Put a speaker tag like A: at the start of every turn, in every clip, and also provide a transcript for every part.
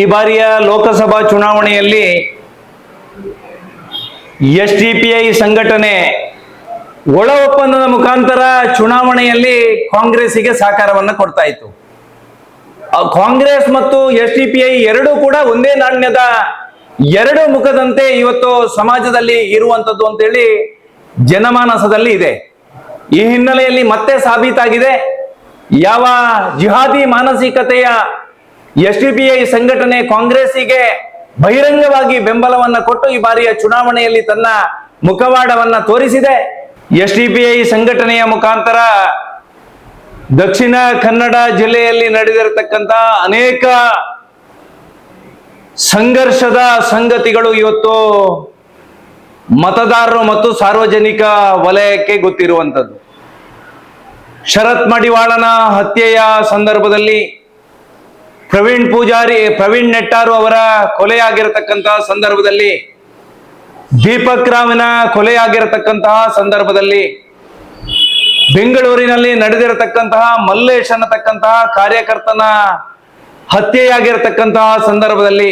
A: ಈ ಬಾರಿಯ ಲೋಕಸಭಾ ಚುನಾವಣೆಯಲ್ಲಿ ಎಸ್ ಡಿ ಪಿ ಐ ಸಂಘಟನೆ ಒಳ ಒಪ್ಪಂದದ ಮುಖಾಂತರ ಚುನಾವಣೆಯಲ್ಲಿ ಕಾಂಗ್ರೆಸ್ಸಿಗೆ ಸಹಕಾರವನ್ನು ಕೊಡ್ತಾ ಇತ್ತು. ಕಾಂಗ್ರೆಸ್ ಮತ್ತು ಎಸ್ ಡಿ ಪಿ ಐ ಎರಡೂ ಕೂಡ ಒಂದೇ ನಾಣ್ಯದ ಎರಡು ಮುಖದಂತೆ ಇವತ್ತು ಸಮಾಜದಲ್ಲಿ ಇರುವಂತದ್ದು ಅಂತೇಳಿ ಜನಮಾನಸದಲ್ಲಿ ಇದೆ. ಈ ಹಿನ್ನೆಲೆಯಲ್ಲಿ ಮತ್ತೆ ಸಾಬೀತಾಗಿದೆ. ಯಾವ ಜಿಹಾದಿ ಮಾನಸಿಕತೆಯ ಎಸ್ ಡಿ ಪಿ ಐ ಸಂಘಟನೆ ಕಾಂಗ್ರೆಸ್ಸಿಗೆ ಬಹಿರಂಗವಾಗಿ ಬೆಂಬಲವನ್ನ ಕೊಟ್ಟು ಈ ಬಾರಿಯ ಚುನಾವಣೆಯಲ್ಲಿ ತನ್ನ ಮುಖವಾಡವನ್ನ ತೋರಿಸಿದೆ. ಎಸ್ ಡಿ ಪಿ ಐ ಸಂಘಟನೆಯ ಮುಖಾಂತರ ದಕ್ಷಿಣ ಕನ್ನಡ ಜಿಲ್ಲೆಯಲ್ಲಿ ನಡೆದಿರತಕ್ಕಂತ ಅನೇಕ ಸಂಘರ್ಷದ ಸಂಗತಿಗಳು ಇವತ್ತು ಮತದಾರರು ಮತ್ತು ಸಾರ್ವಜನಿಕ ವಲಯಕ್ಕೆ ಗೊತ್ತಿರುವಂಥದ್ದು ಶರತ್ ಮಡಿವಾಳನ ಹತ್ಯೆಯ ಸಂದರ್ಭದಲ್ಲಿ ಪ್ರವೀಣ್ ಪೂಜಾರಿ, ಪ್ರವೀಣ್ ನೆಟ್ಟಾರು ಅವರ ಕೊಲೆಯಾಗಿರತಕ್ಕಂತಹ ಸಂದರ್ಭದಲ್ಲಿ, ದೀಪಕ್ ರಾಮನ ಕೊಲೆಯಾಗಿರತಕ್ಕಂತಹ ಸಂದರ್ಭದಲ್ಲಿ, ಬೆಂಗಳೂರಿನಲ್ಲಿ ನಡೆದಿರತಕ್ಕಂತಹ ಮಲ್ಲೇಶ್ ಅನ್ನತಕ್ಕಂತಹ ಕಾರ್ಯಕರ್ತನ ಹತ್ಯೆಯಾಗಿರತಕ್ಕಂತಹ ಸಂದರ್ಭದಲ್ಲಿ,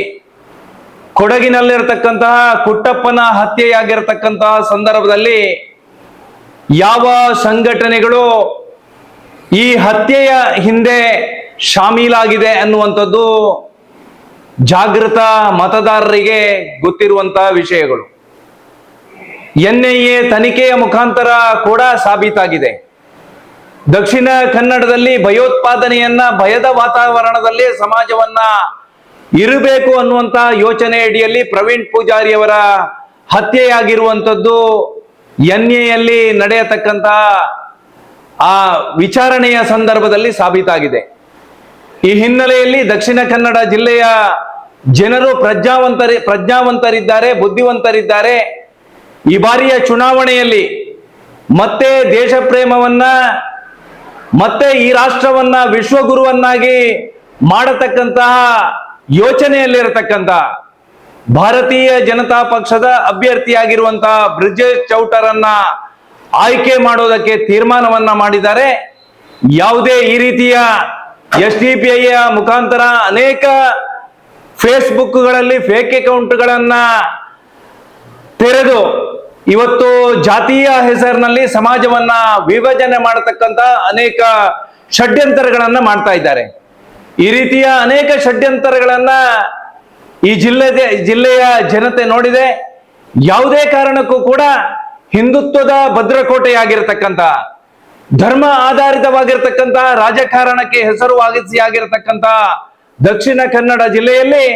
A: ಕೊಡಗಿನಲ್ಲಿರತಕ್ಕಂತಹ ಕುಟ್ಟಪ್ಪನ ಹತ್ಯೆಯಾಗಿರತಕ್ಕಂತಹ ಸಂದರ್ಭದಲ್ಲಿ ಯಾವ ಸಂಘಟನೆಗಳು ಈ ಹತ್ಯೆಯ ಹಿಂದೆ ಶಾಮೀಲಾಗಿದೆ ಅನ್ನುವಂಥದ್ದು ಜಾಗೃತ ಮತದಾರರಿಗೆ ಗೊತ್ತಿರುವಂತಹ ವಿಷಯಗಳು. ಎನ್ಐಎ ತನಿಖೆಯ ಮುಖಾಂತರ ಕೂಡ ಸಾಬೀತಾಗಿದೆ. ದಕ್ಷಿಣ ಕನ್ನಡದಲ್ಲಿ ಭಯೋತ್ಪಾದನೆಯನ್ನ ಭಯದ ವಾತಾವರಣದಲ್ಲಿ ಸಮಾಜವನ್ನ ಇರಬೇಕು ಅನ್ನುವಂತ ಯೋಚನೆ ಅಡಿಯಲ್ಲಿ ಪ್ರವೀಣ್ ಪೂಜಾರಿ ಅವರ ಹತ್ಯೆಯಾಗಿರುವಂಥದ್ದು ಎನ್ಎಯಲ್ಲಿ ನಡೆಯತಕ್ಕಂತಹ ಆ ವಿಚಾರಣೆಯ ಸಂದರ್ಭದಲ್ಲಿ ಸಾಬೀತಾಗಿದೆ. ಈ ಹಿನ್ನೆಲೆಯಲ್ಲಿ ದಕ್ಷಿಣ ಕನ್ನಡ ಜಿಲ್ಲೆಯ ಜನರು ಪ್ರಜ್ಞಾವಂತರಿ, ಪ್ರಜ್ಞಾವಂತರಿದ್ದಾರೆ, ಬುದ್ಧಿವಂತರಿದ್ದಾರೆ. ಈ ಬಾರಿಯ ಚುನಾವಣೆಯಲ್ಲಿ ಮತ್ತೆ ದೇಶ ಪ್ರೇಮವನ್ನ, ಮತ್ತೆ ಈ ರಾಷ್ಟ್ರವನ್ನ ವಿಶ್ವಗುರುವನ್ನಾಗಿ ಮಾಡತಕ್ಕಂತಹ ಯೋಚನೆಯಲ್ಲಿರತಕ್ಕಂತಹ ಭಾರತೀಯ ಜನತಾ ಪಕ್ಷದ ಅಭ್ಯರ್ಥಿಯಾಗಿರುವಂತಹ ಬ್ರಿಜೇಶ್ ಚೌಟರನ್ನ ಆಯ್ಕೆ ಮಾಡೋದಕ್ಕೆ ತೀರ್ಮಾನವನ್ನ ಮಾಡಿದ್ದಾರೆ. ಯಾವುದೇ ಈ ರೀತಿಯ ಎಸ್ ಡಿ ಪಿ ಐ ಮುಖಾಂತರ ಅನೇಕ ಫೇಸ್ಬುಕ್ಗಳಲ್ಲಿ ಫೇಕ್ ಅಕೌಂಟ್ಗಳನ್ನ ತೆರೆದು ಇವತ್ತು ಜಾತಿಯ ಹೆಸರಿನಲ್ಲಿ ಸಮಾಜವನ್ನ ವಿಭಜನೆ ಮಾಡತಕ್ಕಂತ ಅನೇಕ ಷಡ್ಯಂತರಗಳನ್ನ ಮಾಡ್ತಾ ಇದ್ದಾರೆ. ಈ ರೀತಿಯ ಅನೇಕ ಷಡ್ಯಂತರಗಳನ್ನ ಈ ಜಿಲ್ಲೆ ಜಿಲ್ಲೆಯ ಜನತೆ ನೋಡಿದೆ. ಯಾವುದೇ ಕಾರಣಕ್ಕೂ ಕೂಡ ಹಿಂದುತ್ವದ ಭದ್ರಕೋಟೆಯಾಗಿರ್ತಕ್ಕಂಥ ಧರ್ಮ ಆಧಾರಿತವಾಗಿರ್ತಕ್ಕಂತಹ ರಾಜಕಾರಣಕ್ಕೆ ಹೆಸರುವಾಗಿಸಿ ಆಗಿರತಕ್ಕಂಥ ದಕ್ಷಿಣ ಕನ್ನಡ ಜಿಲ್ಲೆಯಲ್ಲಿ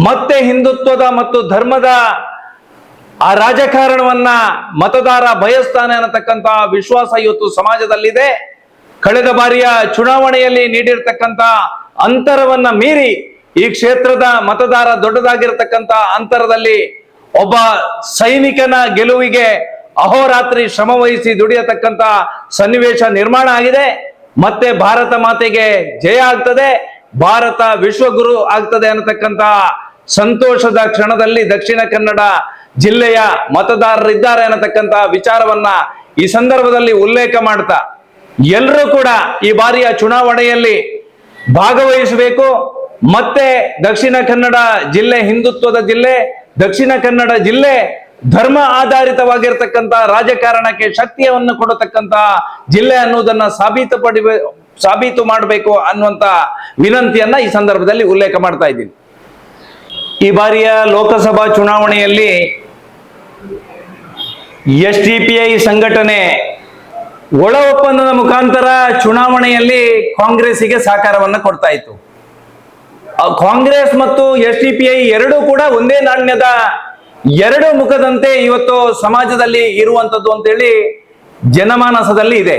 A: ಮತ್ತೆ ಹಿಂದುತ್ವದ ಮತ್ತು ಧರ್ಮದ ಆ ರಾಜಕಾರಣವನ್ನ ಮತದಾರ ಬಯಸ್ತಾನೆ ಅನ್ನತಕ್ಕಂತಹ ವಿಶ್ವಾಸ ಇವತ್ತು ಸಮಾಜದಲ್ಲಿದೆ. ಕಳೆದ ಬಾರಿಯ ಚುನಾವಣೆಯಲ್ಲಿ ನೀಡಿರ್ತಕ್ಕಂತ ಅಂತರವನ್ನ ಮೀರಿ ಈ ಕ್ಷೇತ್ರದ ಮತದಾರ ದೊಡ್ಡದಾಗಿರತಕ್ಕಂತ ಅಂತರದಲ್ಲಿ ಒಬ್ಬ ಸೈನಿಕನ ಗೆಲುವಿಗೆ ಅಹೋರಾತ್ರಿ ಶ್ರಮ ವಹಿಸಿ ದುಡಿಯತಕ್ಕಂತ ಸನ್ನಿವೇಶ ನಿರ್ಮಾಣ ಆಗಿದೆ. ಮತ್ತೆ ಭಾರತ ಮಾತೆಗೆ ಜಯ ಆಗ್ತದೆ. ಭಾರತ ವಿಶ್ವಗುರು ಆಗ್ತದೆ ಅನ್ನತಕ್ಕಂತ ಸಂತೋಷದ ಕ್ಷಣದಲ್ಲಿ ದಕ್ಷಿಣ ಕನ್ನಡ ಜಿಲ್ಲೆಯ ಮತದಾರರಿದ್ದಾರೆ ಅನ್ನತಕ್ಕಂತ ವಿಚಾರವನ್ನ ಈ ಸಂದರ್ಭದಲ್ಲಿ ಉಲ್ಲೇಖ ಮಾಡ್ತಾ ಎಲ್ಲರೂ ಕೂಡ ಈ ಬಾರಿಯ ಚುನಾವಣೆಯಲ್ಲಿ ಭಾಗವಹಿಸಬೇಕು. ಮತ್ತೆ ದಕ್ಷಿಣ ಕನ್ನಡ ಜಿಲ್ಲೆ ಹಿಂದುತ್ವದ ಜಿಲ್ಲೆ, ದಕ್ಷಿಣ ಕನ್ನಡ ಜಿಲ್ಲೆ ಧರ್ಮ ಆಧಾರಿತವಾಗಿರ್ತಕ್ಕಂಥ ರಾಜಕಾರಣಕ್ಕೆ ಶಕ್ತಿಯನ್ನು ಕೊಡತಕ್ಕಂತ ಜಿಲ್ಲೆ ಅನ್ನುವುದನ್ನ ಸಾಬೀತು ಪಡಿಬೇ, ಸಾಬೀತು ಮಾಡಬೇಕು ಅನ್ನುವಂತ ವಿನಂತಿಯನ್ನ ಈ ಸಂದರ್ಭದಲ್ಲಿ ಉಲ್ಲೇಖ ಮಾಡ್ತಾ ಇದ್ದೀನಿ. ಈ ಬಾರಿಯ ಲೋಕಸಭಾ ಚುನಾವಣೆಯಲ್ಲಿ ಎಸ್ ಡಿ ಪಿ ಐ ಸಂಘಟನೆ ಒಳ ಒಪ್ಪಂದದ ಮುಖಾಂತರ ಚುನಾವಣೆಯಲ್ಲಿ ಕಾಂಗ್ರೆಸ್ಸಿಗೆ ಸಹಕಾರವನ್ನು ಕೊಡ್ತಾ ಇತ್ತು. ಕಾಂಗ್ರೆಸ್ ಮತ್ತು ಎಸ್ ಡಿ ಪಿ ಐ ಎರಡೂ ಕೂಡ ಒಂದೇ ನಾಣ್ಯದ ಎರಡು ಮುಖದಂತೆ ಇವತ್ತು ಸಮಾಜದಲ್ಲಿ ಇರುವಂತದ್ದು ಅಂತೇಳಿ ಜನಮಾನಸದಲ್ಲಿ ಇದೆ.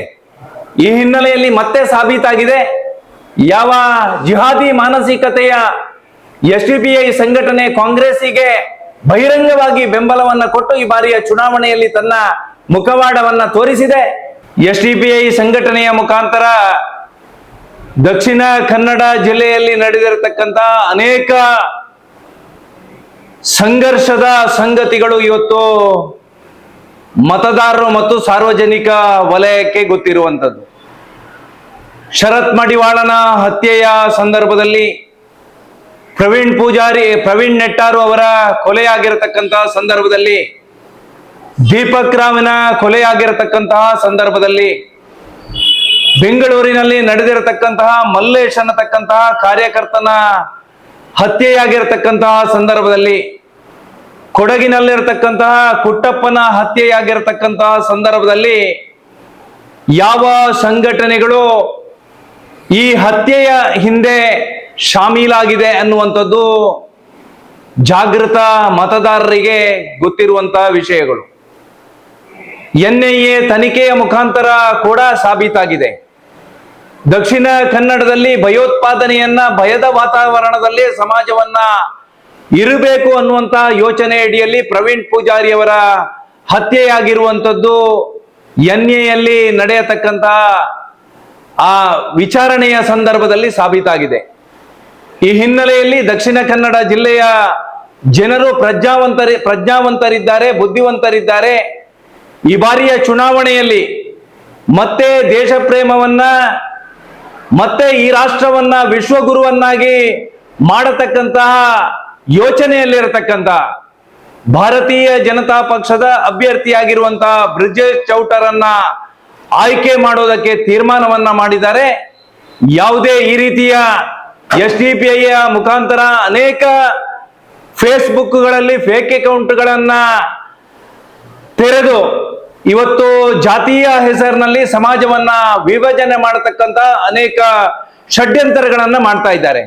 A: ಈ ಹಿನ್ನೆಲೆಯಲ್ಲಿ ಮತ್ತೆ ಸಾಬೀತಾಗಿದೆ. ಯಾವ ಜಿಹಾದಿ ಮಾನಸಿಕತೆಯ ಎಸ್ ಡಿ ಪಿ ಐ ಸಂಘಟನೆ ಕಾಂಗ್ರೆಸ್ಸಿಗೆ ಬಹಿರಂಗವಾಗಿ ಬೆಂಬಲವನ್ನ ಕೊಟ್ಟು ಈ ಬಾರಿಯ ಚುನಾವಣೆಯಲ್ಲಿ ತನ್ನ ಮುಖವಾಡವನ್ನ ತೋರಿಸಿದೆ. ಎಸ್ ಡಿ ಪಿ ಐ ಸಂಘಟನೆಯ ಮುಖಾಂತರ ದಕ್ಷಿಣ ಕನ್ನಡ ಜಿಲ್ಲೆಯಲ್ಲಿ ನಡೆದಿರತಕ್ಕಂತ ಅನೇಕ ಸಂಘರ್ಷದ ಸಂಗತಿಗಳು ಇವತ್ತು ಮತದಾರರು ಮತ್ತು ಸಾರ್ವಜನಿಕ ವಲಯಕ್ಕೆ ಗೊತ್ತಿರುವಂಥದ್ದು. ಶರತ್ ಮಡಿವಾಳನ ಹತ್ಯೆಯ ಸಂದರ್ಭದಲ್ಲಿ ಪ್ರವೀಣ್ ಪೂಜಾರಿ, ಪ್ರವೀಣ್ ನೆಟ್ಟಾರು ಅವರ ಕೊಲೆಯಾಗಿರತಕ್ಕಂತಹ ಸಂದರ್ಭದಲ್ಲಿ ದೀಪಕ್ ರಾಮನ ಕೊಲೆಯಾಗಿರತಕ್ಕಂತಹ ಸಂದರ್ಭದಲ್ಲಿ ಬೆಂಗಳೂರಿನಲ್ಲಿ ನಡೆದಿರತಕ್ಕಂತಹ ಮಲ್ಲೇಶ್ ಅನ್ನತಕ್ಕಂತಹ ಕಾರ್ಯಕರ್ತನ ಹತ್ಯೆಯಾಗಿರತಕ್ಕಂತಹ ಸಂದರ್ಭದಲ್ಲಿ ಕೊಡಗಿನಲ್ಲಿರತಕ್ಕಂತಹ ಕುಟ್ಟಪ್ಪನ ಹತ್ಯೆಯಾಗಿರತಕ್ಕಂತಹ ಸಂದರ್ಭದಲ್ಲಿ ಯಾವ ಸಂಘಟನೆಗಳು ಈ ಹತ್ಯೆಯ ಹಿಂದೆ ಶಾಮೀಲಾಗಿದೆ ಅನ್ನುವಂಥದ್ದು ಜಾಗೃತ ಮತದಾರರಿಗೆ ಗೊತ್ತಿರುವಂತಹ ವಿಷಯಗಳು. ಎನ್ಐಎ ತನಿಖೆಯ ಮುಖಾಂತರ ಕೂಡ ಸಾಬೀತಾಗಿದೆ. ದಕ್ಷಿಣ ಕನ್ನಡದಲ್ಲಿ ಭಯೋತ್ಪಾದನೆಯನ್ನ ಭಯದ ವಾತಾವರಣದಲ್ಲಿ ಸಮಾಜವನ್ನ ಇರಬೇಕು ಅನ್ನುವಂತ ಯೋಚನೆ ಅಡಿಯಲ್ಲಿ ಪ್ರವೀಣ್ ಪೂಜಾರಿ ಅವರ ಹತ್ಯೆಯಾಗಿರುವಂಥದ್ದು ಎನ್ಎಯಲ್ಲಿ ನಡೆಯತಕ್ಕಂತಹ ಆ ವಿಚಾರಣೆಯ ಸಂದರ್ಭದಲ್ಲಿ ಸಾಬೀತಾಗಿದೆ. ಈ ಹಿನ್ನೆಲೆಯಲ್ಲಿ ದಕ್ಷಿಣ ಕನ್ನಡ ಜಿಲ್ಲೆಯ ಜನರು ಪ್ರಜ್ಞಾವಂತರಿ, ಪ್ರಜ್ಞಾವಂತರಿದ್ದಾರೆ, ಬುದ್ಧಿವಂತರಿದ್ದಾರೆ. ಈ ಬಾರಿಯ ಚುನಾವಣೆಯಲ್ಲಿ ಮತ್ತೆ ದೇಶ ಪ್ರೇಮವನ್ನ ಮತ್ತೆ ಈ ರಾಷ್ಟ್ರವನ್ನ ವಿಶ್ವಗುರುವನ್ನಾಗಿ ಮಾಡತಕ್ಕಂತಹ ಯೋಚನೆಯಲ್ಲಿರತಕ್ಕಂತ ಭಾರತೀಯ ಜನತಾ ಪಕ್ಷದ ಅಭ್ಯರ್ಥಿಯಾಗಿರುವಂತಹ ಬ್ರಿಜೇಶ್ ಚೌಟರನ್ನ ಆಯ್ಕೆ ಮಾಡೋದಕ್ಕೆ ತೀರ್ಮಾನವನ್ನ ಮಾಡಿದ್ದಾರೆ. ಯಾವುದೇ ಈ ರೀತಿಯ ಎಸ್ ಡಿ ಪಿ ಐಯ ಮುಖಾಂತರ ಅನೇಕ ಫೇಸ್ಬುಕ್ಗಳಲ್ಲಿ ಫೇಕ್ ಅಕೌಂಟ್ಗಳನ್ನ ತೆರೆದು ಇವತ್ತು ಜಾತಿಯ ಹೆಸರಿನಲ್ಲಿ ಸಮಾಜವನ್ನ ವಿಭಜನೆ ಮಾಡತಕ್ಕಂತ ಅನೇಕ ಷಡ್ಯಂತರಗಳನ್ನ ಮಾಡ್ತಾ ಇದ್ದಾರೆ.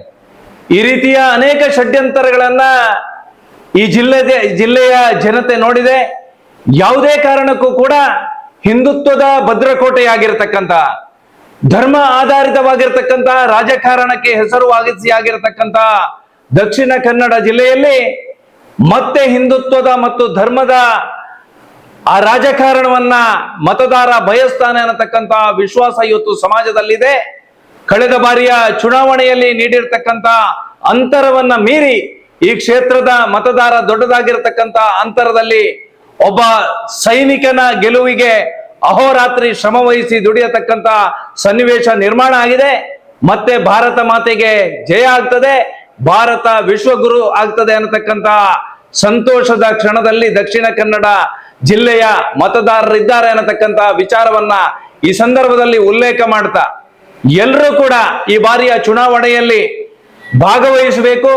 A: ಈ ರೀತಿಯ ಅನೇಕ ಷಡ್ಯಂತರಗಳನ್ನ ಈ ಜಿಲ್ಲೆ ಜಿಲ್ಲೆಯ ಜನತೆ ನೋಡಿದೆ. ಯಾವುದೇ ಕಾರಣಕ್ಕೂ ಕೂಡ ಹಿಂದುತ್ವದ ಭದ್ರಕೋಟೆಯಾಗಿರ್ತಕ್ಕಂಥ, ಧರ್ಮ ಆಧಾರಿತವಾಗಿರ್ತಕ್ಕಂಥ, ರಾಜಕಾರಣಕ್ಕೆ ಹೆಸರುವಾಗಿಸಿ ಆಗಿರತಕ್ಕಂಥ ದಕ್ಷಿಣ ಕನ್ನಡ ಜಿಲ್ಲೆಯಲ್ಲಿ ಮತ್ತೆ ಹಿಂದುತ್ವದ ಮತ್ತು ಧರ್ಮದ ಆ ರಾಜಕಾರಣವನ್ನ ಮತದಾರ ಬಯಸ್ತಾನೆ ಅನ್ನತಕ್ಕಂತ ವಿಶ್ವಾಸ ಇವತ್ತು ಸಮಾಜದಲ್ಲಿದೆ. ಕಳೆದ ಬಾರಿಯ ಚುನಾವಣೆಯಲ್ಲಿ ನೀಡಿರ್ತಕ್ಕಂತ ಅಂತರವನ್ನ ಮೀರಿ ಈ ಕ್ಷೇತ್ರದ ಮತದಾರ ದೊಡ್ಡದಾಗಿರತಕ್ಕಂತ ಅಂತರದಲ್ಲಿ ಒಬ್ಬ ಸೈನಿಕನ ಗೆಲುವಿಗೆ ಅಹೋರಾತ್ರಿ ಶ್ರಮ ವಹಿಸಿ ದುಡಿಯತಕ್ಕಂತ ಸನ್ನಿವೇಶ ನಿರ್ಮಾಣ ಆಗಿದೆ. ಮತ್ತೆ ಭಾರತ ಮಾತೆಗೆ ಜಯ ಆಗ್ತದೆ. ಭಾರತ ವಿಶ್ವಗುರು ಆಗ್ತದೆ ಅನ್ನತಕ್ಕಂತ ಸಂತೋಷದ ಕ್ಷಣದಲ್ಲಿ ದಕ್ಷಿಣ ಕನ್ನಡ ಜಿಲ್ಲೆಯ ಮತದಾರರಿದ್ದಾರೆ ಅನ್ನತಕ್ಕಂತ ವಿಚಾರವನ್ನ ಈ ಸಂದರ್ಭದಲ್ಲಿ ಉಲ್ಲೇಖ ಮಾಡ್ತಾ ಎಲ್ಲರೂ ಕೂಡ ಈ ಬಾರಿಯ ಚುನಾವಣೆಯಲ್ಲಿ ಭಾಗವಹಿಸಬೇಕು.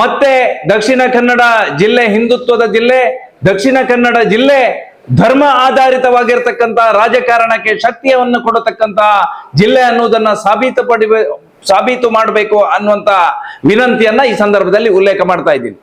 A: ಮತ್ತೆ ದಕ್ಷಿಣ ಕನ್ನಡ ಜಿಲ್ಲೆ ಹಿಂದುತ್ವದ ಜಿಲ್ಲೆ, ದಕ್ಷಿಣ ಕನ್ನಡ ಜಿಲ್ಲೆ ಧರ್ಮ ಆಧಾರಿತವಾಗಿರ್ತಕ್ಕಂಥ ರಾಜಕಾರಣಕ್ಕೆ ಶಕ್ತಿಯನ್ನು ಕೊಡತಕ್ಕಂತ ಜಿಲ್ಲೆ ಅನ್ನುವುದನ್ನ ಸಾಬೀತು ಸಾಬೀತು ಮಾಡಬೇಕು ಅನ್ನುವಂತ ವಿನಂತಿಯನ್ನ ಈ ಸಂದರ್ಭದಲ್ಲಿ ಉಲ್ಲೇಖ ಮಾಡ್ತಾ ಇದ್ದೀನಿ.